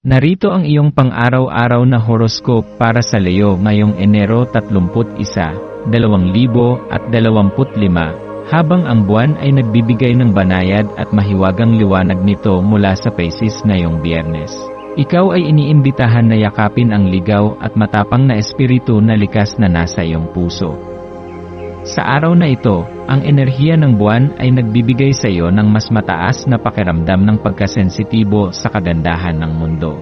Narito ang iyong pang-araw-araw na horoscope para sa Leo ngayong Enero 31, 2025, habang ang buwan ay nagbibigay ng banayad at mahiwagang liwanag nito mula sa Pisces ngayong Biyernes. Ikaw ay iniimbitahan na yakapin ang ligaw at matapang na espiritu na likas na nasa iyong puso. Sa araw na ito, ang enerhiya ng buwan ay nagbibigay sa iyo ng mas mataas na pakiramdam ng pagkasensitibo sa kagandahan ng mundo.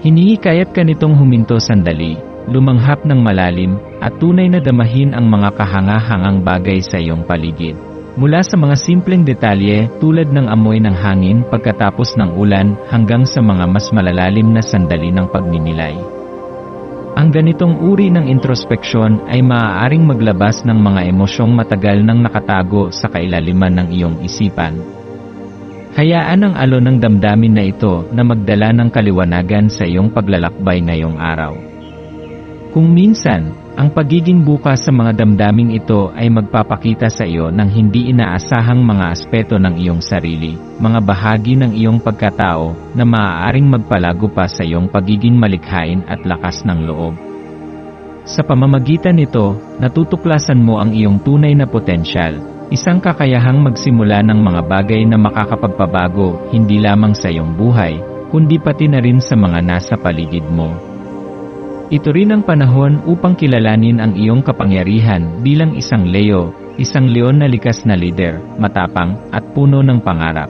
Hinihikayat ka nitong huminto sandali, lumanghap ng malalim, at tunay na damahin ang mga kahanga-hangang bagay sa iyong paligid. Mula sa mga simpleng detalye tulad ng amoy ng hangin pagkatapos ng ulan hanggang sa mga mas malalalim na sandali ng pagninilay. Ang ganitong uri ng introspeksyon ay maaaring maglabas ng mga emosyong matagal nang nakatago sa kailaliman ng iyong isipan. Hayaan ang alon ng damdamin na ito na magdala ng kaliwanagan sa iyong paglalakbay ngayong araw. Kung minsan, ang pagiging bukas sa mga damdaming ito ay magpapakita sa iyo ng hindi inaasahang mga aspeto ng iyong sarili, mga bahagi ng iyong pagkatao na maaaring magpalago pa sa iyong pagiging malikhain at lakas ng loob. Sa pamamagitan nito, natutuklasan mo ang iyong tunay na potensyal, isang kakayahang magsimula ng mga bagay na makakapagpabago hindi lamang sa iyong buhay, kundi pati na rin sa mga nasa paligid mo. Ito rin ang panahon upang kilalanin ang iyong kapangyarihan bilang isang Leo, isang leon na likas na lider, matapang, at puno ng pangarap.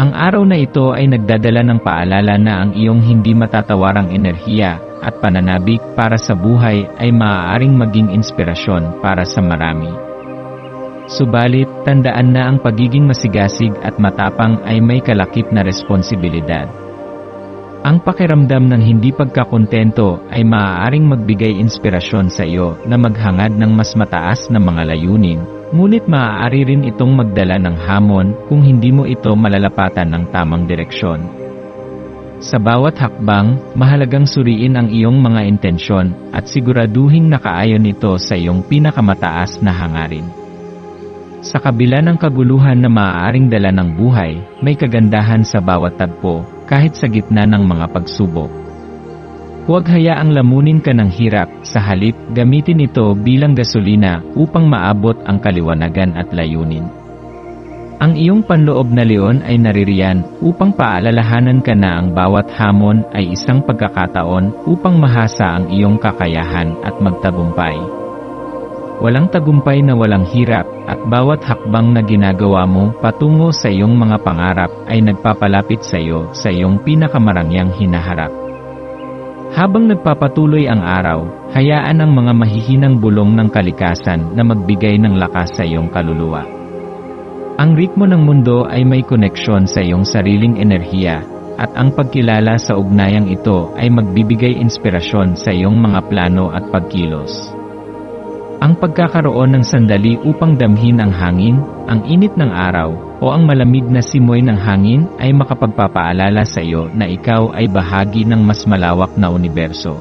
Ang araw na ito ay nagdadala ng paalala na ang iyong hindi matatawarang enerhiya at pananabik para sa buhay ay maaaring maging inspirasyon para sa marami. Subalit, tandaan na ang pagiging masigasig at matapang ay may kalakip na responsibilidad. Ang pakiramdam ng hindi pagkakontento ay maaaring magbigay inspirasyon sa iyo na maghangad ng mas mataas na mga layunin, ngunit maaari rin itong magdala ng hamon kung hindi mo ito malalapatan ng tamang direksyon. Sa bawat hakbang, mahalagang suriin ang iyong mga intensyon at siguraduhing nakaayon ito sa iyong pinakamataas na hangarin. Sa kabila ng kaguluhan na maaaring dala ng buhay, may kagandahan sa bawat tagpo, kahit sa gitna ng mga pagsubok. Huwag hayaang lamunin ka ng hirap, sa halip gamitin ito bilang gasolina upang maabot ang kaliwanagan at layunin. Ang iyong panloob na leon ay naririyan upang paalalahanan ka na ang bawat hamon ay isang pagkakataon upang mahasa ang iyong kakayahan at magtagumpay. Walang tagumpay na walang hirap, at bawat hakbang na ginagawa mo patungo sa iyong mga pangarap ay nagpapalapit sa iyo sa iyong pinakamarangyang hinaharap. Habang nagpapatuloy ang araw, hayaan ang mga mahihinang bulong ng kalikasan na magbigay ng lakas sa iyong kaluluwa. Ang ritmo ng mundo ay may koneksyon sa iyong sariling enerhiya, at ang pagkilala sa ugnayang ito ay magbibigay inspirasyon sa iyong mga plano at pagkilos. Ang pagkakaroon ng sandali upang damhin ang hangin, ang init ng araw, o ang malamig na simoy ng hangin ay makapagpapaalala sa iyo na ikaw ay bahagi ng mas malawak na universo.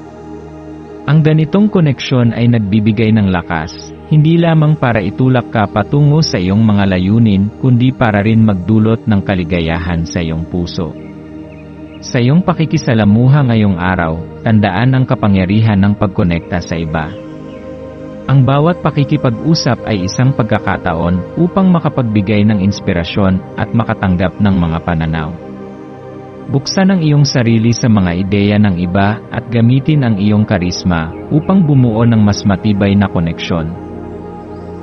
Ang ganitong koneksyon ay nagbibigay ng lakas, hindi lamang para itulak ka patungo sa iyong mga layunin kundi para rin magdulot ng kaligayahan sa iyong puso. Sa iyong pakikisalamuha ngayong araw, tandaan ang kapangyarihan ng pagkonekta sa iba. Ang bawat pakikipag-usap ay isang pagkakataon upang makapagbigay ng inspirasyon at makatanggap ng mga pananaw. Buksan ang iyong sarili sa mga ideya ng iba at gamitin ang iyong karisma upang bumuo ng mas matibay na koneksyon.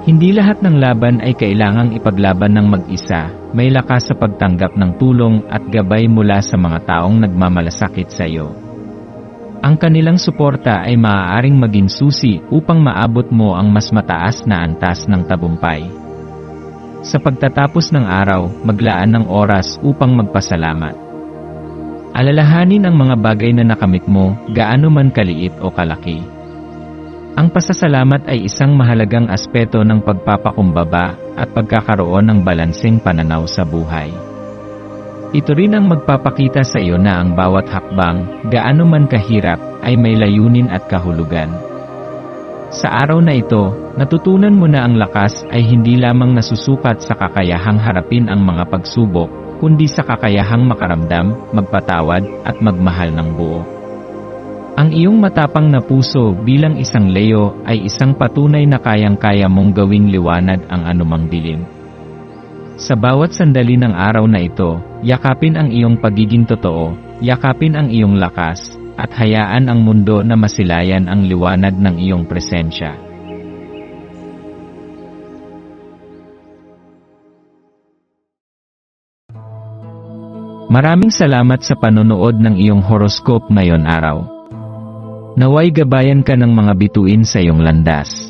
Hindi lahat ng laban ay kailangang ipaglaban ng mag-isa, may lakas sa pagtanggap ng tulong at gabay mula sa mga taong nagmamalasakit sa iyo. Ang kanilang suporta ay maaaring maging susi upang maabot mo ang mas mataas na antas ng tabumpay. Sa pagtatapos ng araw, maglaan ng oras upang magpasalamat. Alalahanin ang mga bagay na nakamit mo, gaano man kaliit o kalaki. Ang pasasalamat ay isang mahalagang aspeto ng pagpapakumbaba at pagkakaroon ng balanseng pananaw sa buhay. Ito rin ang magpapakita sa iyo na ang bawat hakbang, gaano man kahirap, ay may layunin at kahulugan. Sa araw na ito, natutunan mo na ang lakas ay hindi lamang nasusukat sa kakayahang harapin ang mga pagsubok, kundi sa kakayahang makaramdam, magpatawad, at magmahal ng buo. Ang iyong matapang na puso bilang isang Leo ay isang patunay na kayang-kaya mong gawing liwanag ang anumang dilim. Sa bawat sandali ng araw na ito, yakapin ang iyong pagiging totoo, yakapin ang iyong lakas, at hayaan ang mundo na masilayan ang liwanag ng iyong presensya. Maraming salamat sa panonood ng iyong horoscope ngayon araw. Naway gabayan ka ng mga bituin sa iyong landas.